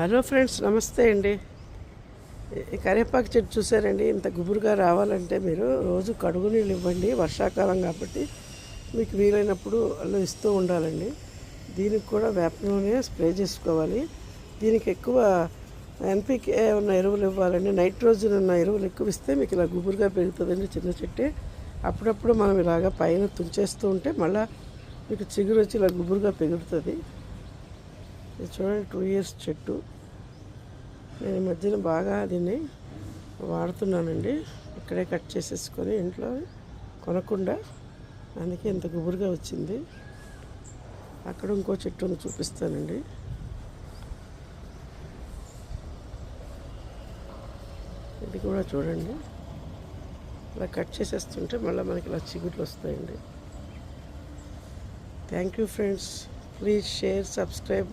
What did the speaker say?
Hello friends నమస్తే అండి. కరివేపాకు చెట్టు చూసారండి. ఇంత గుబురుగా రావాలంటే మీరు రోజు కడుగు నీళ్ళు ఇవ్వండి. వర్షాకాలం కాబట్టి మీకు వీలైనప్పుడు అలా ఇస్తూ ఉండాలండి. దీనికి కూడా వేప నూనె స్ప్రే చేసుకోవాలి. దీనికి ఎక్కువ ఎన్పికే ఉన్న ఎరువులు ఇవ్వాలండి. నైట్రోజన్ ఉన్న ఎరువులు ఎక్కువ ఇస్తే మీకు ఇలా గుబురుగా పెరుగుతుందండి చిన్న చెట్టే. అప్పుడప్పుడు మనం ఇలాగ పైన తుంచేస్తూ ఉంటే మళ్ళీ మీకు చిగురు వచ్చి ఇలా గుబురుగా పెరుగుతుంది ఇది చూడండి టూ ఇయర్స్ చెట్టు. నేను ఈ మధ్యన బాగా దీన్ని వాడుతున్నానండి. ఇక్కడే కట్ చేసేసుకొని ఇంట్లో కొనకుండా అందుకే ఇంత గుబురుగా వచ్చింది. అక్కడ ఇంకో చెట్టు ఉంది చూపిస్తానండి. ఇది కూడా చూడండి. ఇలా కట్ చేసేస్తుంటే మళ్ళీ మనకి ఇలా చిగుట్లు వస్తాయండి. Thank you friends please share subscribe